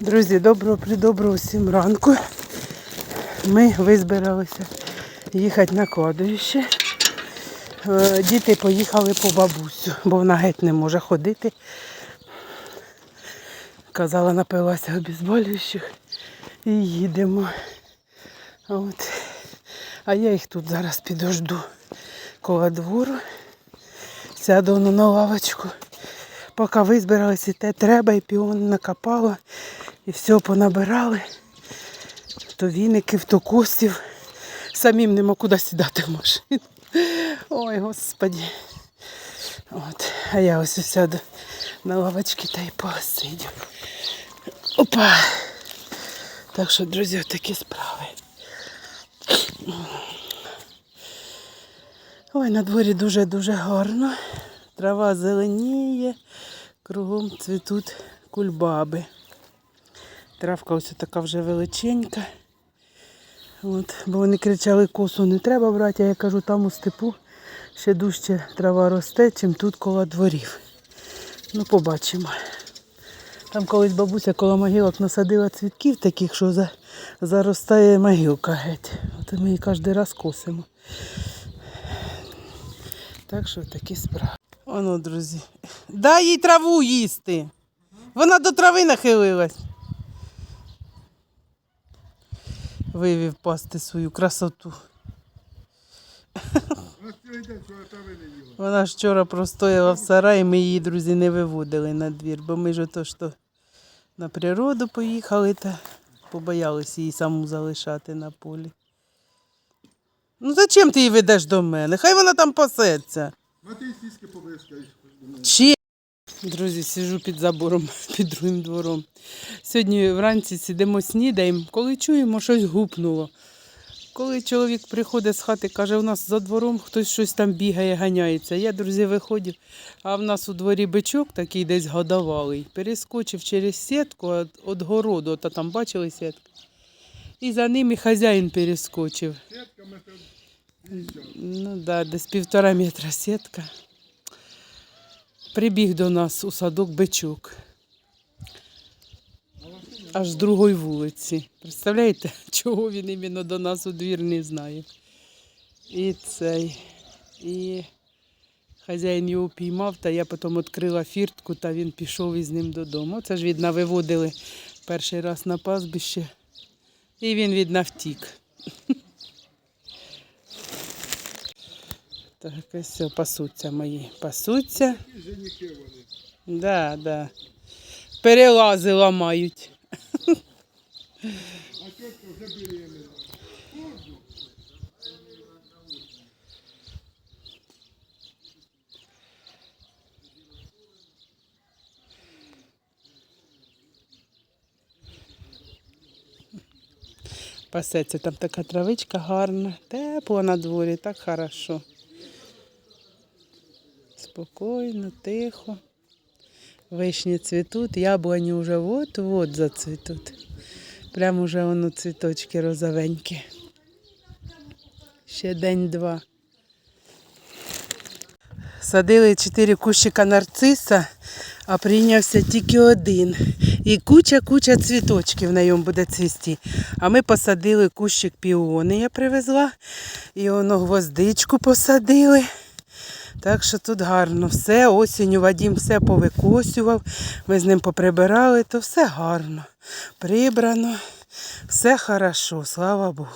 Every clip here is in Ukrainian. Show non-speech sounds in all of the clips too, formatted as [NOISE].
Друзі, доброго придоброго всім ранку. Ми визбиралися їхати на кладовище. Е, Діти поїхали по бабусю, бо вона геть не може ходити. Казала, напилася обізболюючих і їдемо. От. А я їх тут зараз підожду коло двору. Сяду на лавочку. Поки визбиралися, те треба, і піон накопало, і все понабирали. То віників, то костів. Самим нема куди сідати в машину. Ой, господі. От. А я ось сяду на лавочці та й посидю. Опа. Так що, друзі, такі справи. Ой, на дворі дуже-дуже гарно. Трава зеленіє, кругом цвітуть кульбаби. Травка ось така вже величенька. От, бо вони кричали, косу не треба брати, а я кажу, там у степу ще дужче трава росте, чим тут коло дворів. Ну, побачимо. Там колись бабуся коло могилок насадила цвітків таких, що за, заростає могилка геть. От ми її кожен раз косимо. Так що такі справи. Оно, друзі. Дай їй траву їсти. Вона до трави нахилилась. Вивів пасти свою красоту. Вона вчора простояла в сараї, ми її, друзі, не виводили на двір, бо ми ж ото що на природу поїхали та побоялися її саму залишати на полі. Ну зачем ти її ведеш до мене? Хай вона там пасеться. Ти сіськи побискаєш. Чи? Друзі, сижу під забором, [LAUGHS] під другим двором. Сьогодні вранці сидимо снідаємо, коли чуємо, щось гупнуло. Коли чоловік приходить з хати, каже, у нас за двором хтось щось там бігає, ганяється. Я, друзі, виходжу, а в нас у дворі бичок такий десь годовалий. Перескочив через сітку від, городу, та там бачили сітку. І за ним і хазяїн перескочив. Сітками Ну да, десь півтора метра сітка. Прибіг до нас у садок бичок. Аж з другої вулиці. Представляєте, [LAUGHS] чого він іменно до нас у двір не знає. І цей. І хазяїн його піймав, та я потім відкрила фіртку, та він пішов із ним додому. Це ж видно, виводили перший раз на пастбище. І він видно втік. [LAUGHS] Так, ось все, пасуться мої. Пасуться. Да, да. Перелази ламають. Пасеться там така травичка гарна, тепло на дворі, так хорошо. Спокійно, тихо. Вишні цвітуть, яблуні вже от-от зацвітуть. Прямо вже воно цвіточки розовенькі. Ще день-два. Садили чотири кущика нарциса, а прийнявся тільки один. І куча-куча цвіточків на ньому буде цвісти. А ми посадили кущик піони, я привезла. І воно гвоздичку посадили. Так що тут гарно все. Осінню Вадім все повикосював. Ми з ним поприбирали, то все гарно. Прибрано. Все хорошо, слава Богу.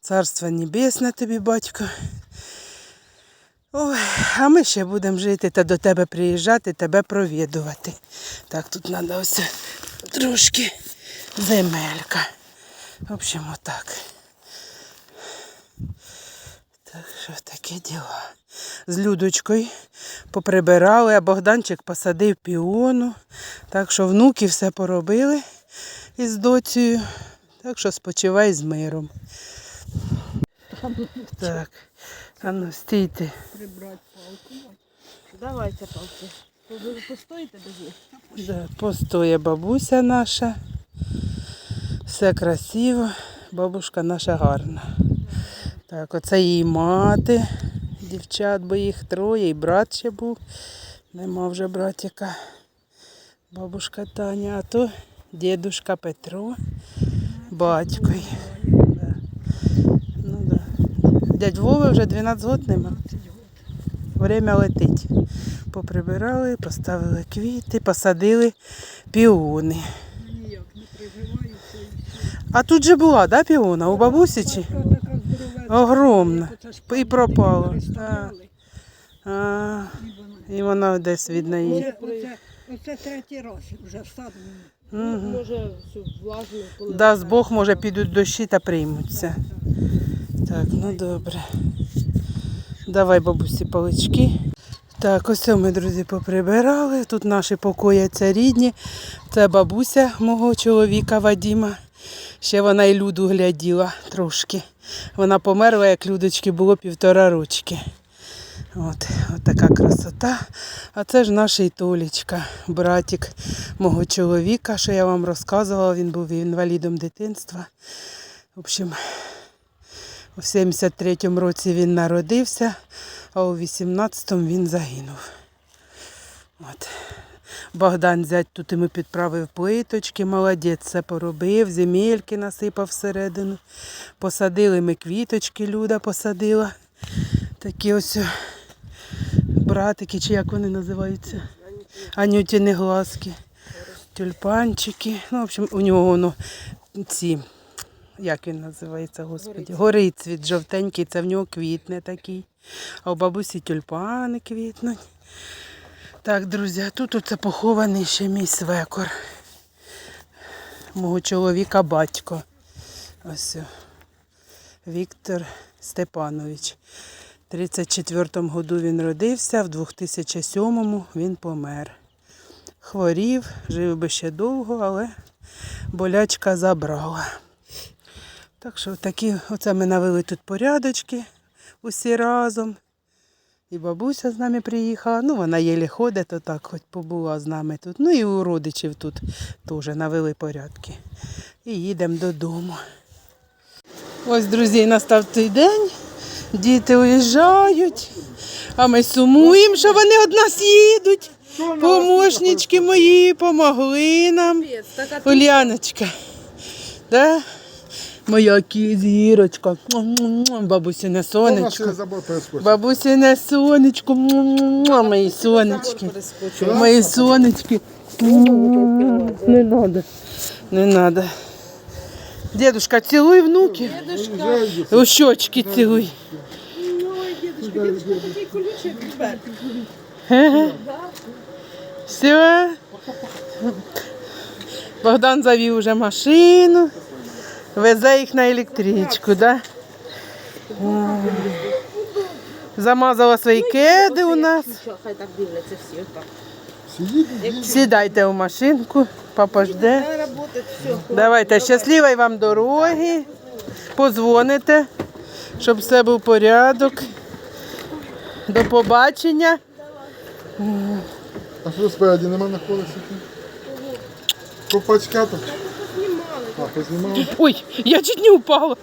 Царство небесне тобі, батько. Ой, а ми ще будемо жити та до тебе приїжджати, тебе провідувати. Так, тут треба ось трошки земелька. В общем, отак. Так що таке діло. З Людочкою поприбирали, а Богданчик посадив піону. Так що внуки все поробили із доцією. Так що спочивай з миром. Так, а ну стійте. прибрати палку. Давайте палки. Ви постоїте без них? Да, постоє бабуся наша. Все красиво. Бабушка наша гарна. Так, оце її мати. Дівчат, бо їх троє, і брат ще був. Нема вже братика. Бабушка Таня, а то Дідушка Петро, батько. Да. Ну, да. Дядь Вова вже 12 років нема. Время летить. Поприбирали, поставили квіти, посадили піони. Приживаються. А тут же була, да, піона? У бабусі чи? Огромна. І пропала. переставляли, А, і вона- десь від неї. Оце, третій раз вже садимо. Може, коли Дасть Бог, може, підуть дощі та приймуться. Так, ну добре. Давай, бабусі, палички. Так, ось ми, друзі, поприбирали. Тут наші покояться рідні. Це бабуся мого чоловіка Вадіма. Ще вона і люду гляділа трошки. Вона померла, як людочки було півтора рочки. От, от така красота. А це ж наш Толічка, братик мого чоловіка, що я вам розказувала, він був інвалідом дитинства. В общем, у 73-му році він народився, а у 18-му він загинув. От. Богдан зять тут йому підправив плиточки, молодець все поробив, земельки насипав всередину. Посадили ми квіточки, Люда посадила. Такі ось братики, чи як вони називаються? Анютіни глазки, тюльпанчики. Ну, в общем, у нього воно ці, як він називається, господі, горицвіт жовтенький, це в нього квітне такий. А у бабусі тюльпани квітнуть. Так, друзі, тут оце похований ще мій свекор. Мого чоловіка батько. Ось. Віктор Степанович. В 34-му году він родився, в 2007-му він помер. Хворів, жив би ще довго, але болячка забрала. Так що такі, оце ми навели тут порядочки усі разом. І бабуся з нами приїхала. Ну, вона єлі ходить, то так хоч побула з нами тут. Ну і у родичів тут теж навели порядки. І їдемо додому. Ось, друзі, настав той день. Діти уїжджають, а ми сумуємо, що вони од нас їдуть. Помощнички мої помогли нам. Уляночка. Да? Моя кізірочка. Бабусіне сонечко. Бабусіне сонечко. Мої сонечки. Мої сонечки. Не надо. Не надо. Дедушка, цілуй внуки. У щочки цілуй. Ой, дідушка, дідушка такий колючий тепер. Все. Богдан завів уже машину. Везе їх на електричку, да? Замазала свої кеди у нас. Хай так дивляться всі Сідайте в машинку, папа жде. Давайте щасливої вам дороги. Позвоните, щоб все був порядок. До побачення. а що спереді нема на колесі? Ковпачка там. Ой, я чуть не упала.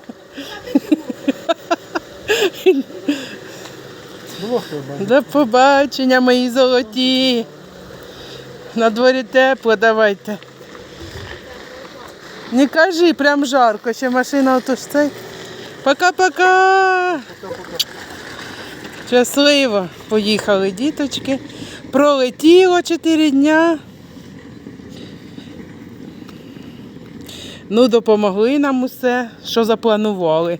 До побачення, мої золоті. На дворі тепло, давайте. Не кажи, прям жарко, ще машина ото ж цей. Пока-пока. Щасливо. Поїхали діточки. Пролетіло 4 дня. Ну, допомогли нам усе, що запланували.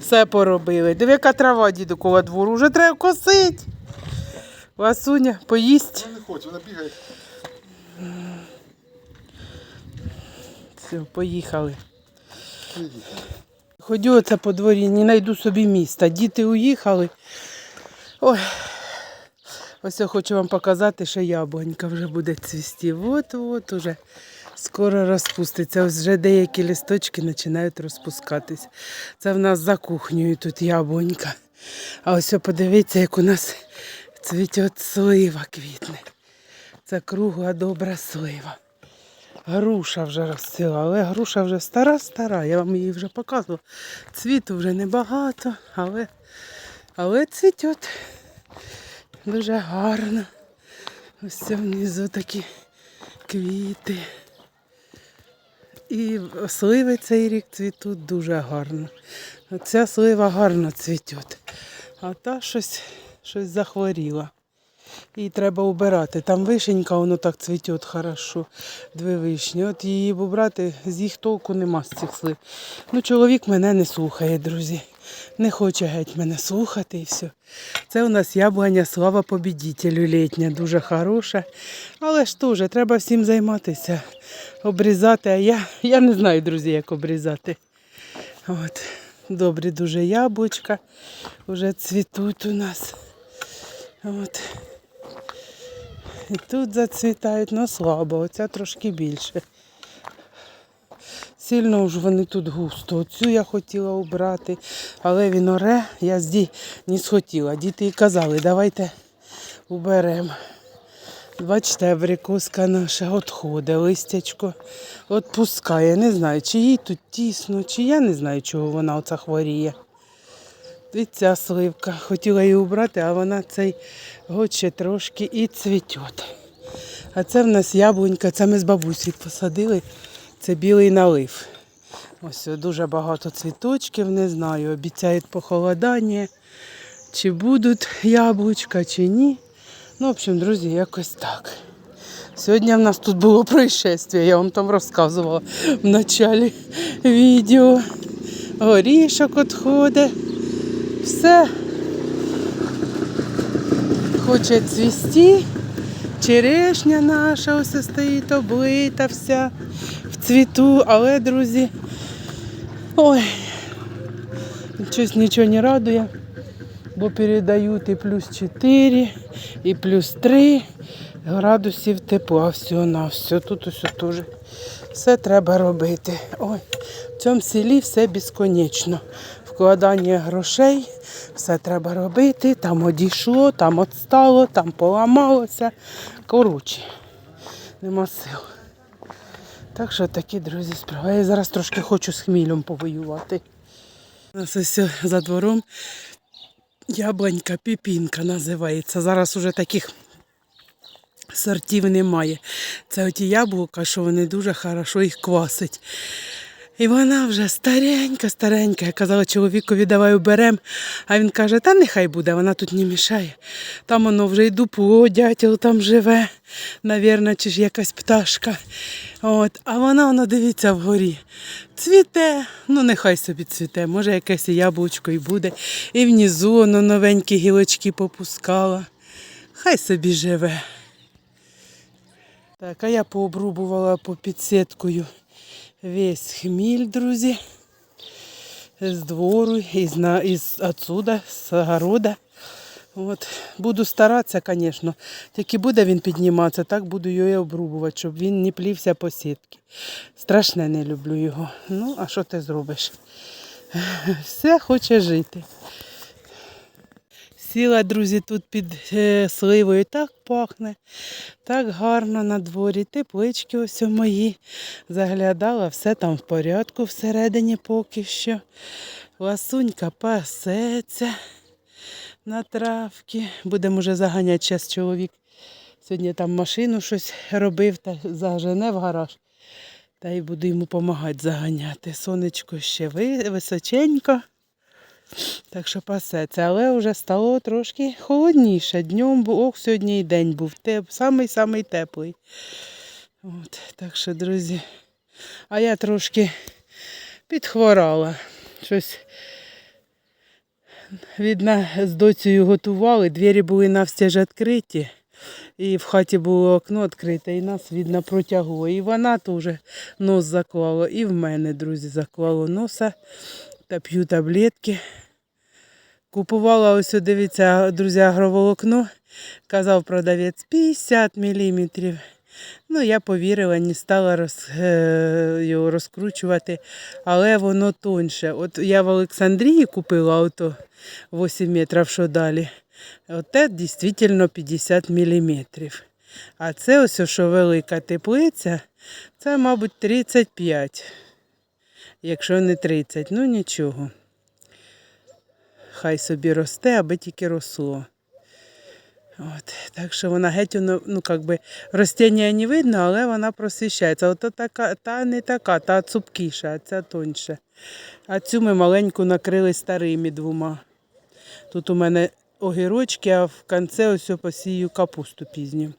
Все поробили. Диви, яка трава діду коло двору. Вже треба косить. Васуня, поїсть. Вона не хоче, вона бігає. Все, поїхали. Ходю оце по дворі, не знайду собі міста. Діти уїхали. Ой. Ось я хочу вам показати, що яблунька вже буде цвісти. От-от уже скоро розпуститься. Ось вже деякі листочки починають розпускатись. Це в нас за кухнею тут яблунька. А ось подивіться, як у нас цвіте слива квітне. Це кругла добра слива. Груша вже розцвіла, але груша вже стара-стара. Я вам її вже показувала. Цвіту вже небагато, але, але цвітет. Дуже гарно. Ось внизу такі квіти. І сливи цей рік цвітуть дуже гарно. Ця слива гарно цвіте. А та щось, щось захворіла. Її треба убирати. Там вишенька, воно так цвіте хорошо. Дві вишні. От її убрати, з їх толку нема з цих слив. Ну, чоловік мене не слухає, друзі. Не хоче геть мене слухати і все. Це у нас яблуня слава побідітелю літня, дуже хороша. Але ж теж, треба всім займатися, обрізати. А я, я не знаю, друзі, як обрізати. От. Добрі дуже яблучка. Вже цвітуть у нас. От. І тут зацвітають, але слабо, оця трошки більше. Сильно ж вони тут густо. Оцю я хотіла обрати, але він оре, я зді не схотіла. Діти і казали, давайте уберемо. Бачите, абрикоска наша відходить, листячко відпускає. Не знаю, чи їй тут тісно, чи я не знаю, чого вона оця хворіє. І ця сливка. Хотіла її убрати, а вона цей год трошки і цвіте. А це в нас яблунька, це ми з бабусею посадили. Це білий налив. Ось дуже багато цвіточків, не знаю. Обіцяють похолодання, чи будуть яблучка, чи ні. Ну, в общем, друзі, якось так. Сьогодні в нас тут було происшествие, я вам там розказувала в началі відео. Горішок відходить. Все хоче цвісти. Черешня наша ось стоїть облита вся цвіту, але, друзі, ой, щось нічого не радує, бо передають і плюс 4, і плюс 3 градусів тепла. Все на все. Тут усе теж. Все треба робити. Ой, в цьому селі все безконечно. Вкладання грошей, все треба робити. Там одійшло, там відстало, там поламалося. Коротше, нема сил. Так що такі, друзі, справи. Я зараз трошки хочу з хмілем повоювати. У нас ось за двором яблонька піпінка називається. Зараз уже таких сортів немає. Це оті яблука, що вони дуже хорошо їх квасить. І вона вже старенька, старенька. Я казала чоловікові, давай уберем. А він каже, та нехай буде, вона тут не мішає. Там воно вже й дупло, дятел там живе, навірно, чи ж якась пташка. От. А вона, воно, дивіться, вгорі. Цвіте, ну нехай собі цвіте, може якесь і яблучко і буде. І внизу воно новенькі гілочки попускала. Хай собі живе. Так, а я пообрубувала по підсіткою весь хміль, друзі. З двору, із, із отсюда, з огорода. От. Буду старатися, звісно. Тільки буде він підніматися, так буду його і обрубувати, щоб він не плівся по сітки. Страшне не люблю його. Ну, а що ти зробиш? Все хоче жити. Сіла, друзі, тут під е, сливою так пахне, так гарно на дворі. Теплички ось у мої. Заглядала, все там в порядку всередині поки що. Ласунька пасеться на травки. Будемо вже заганяти час чоловік. Сьогодні там машину щось робив та зажене в гараж. Та й буду йому допомагати заганяти. Сонечко ще ви- височенько. Так що пасеться, але вже стало трошки холодніше. Днем був, ох, сьогодні і день був теп, самий-самий теплий. От, так що, друзі, а я трошки підхворала. Щось видно, з доцею готували, двері були навстяж відкриті. І в хаті було окно відкрите, і нас, видно, протягло. І вона теж нос заклала, і в мене, друзі, заклало носа та п'ю таблетки. Купувала ось, дивіться, друзі, агроволокно. Казав продавець 50 мм. Ну, я повірила, не стала роз, е, його розкручувати, але воно тоньше. От я в Олександрії купила ото 8 метрів, що далі. Оте дійсно 50 мм. А це ось, що велика теплиця, це, мабуть, 35 якщо не 30, ну нічого. Хай собі росте, аби тільки росло. От, так що вона геть, ну, как би, ростіння не видно, але вона просвіщається. От така, та не така, та цупкіша, а ця тоньша. А цю ми маленьку накрили старими двома. Тут у мене огірочки, а в кінці ось посію капусту пізню.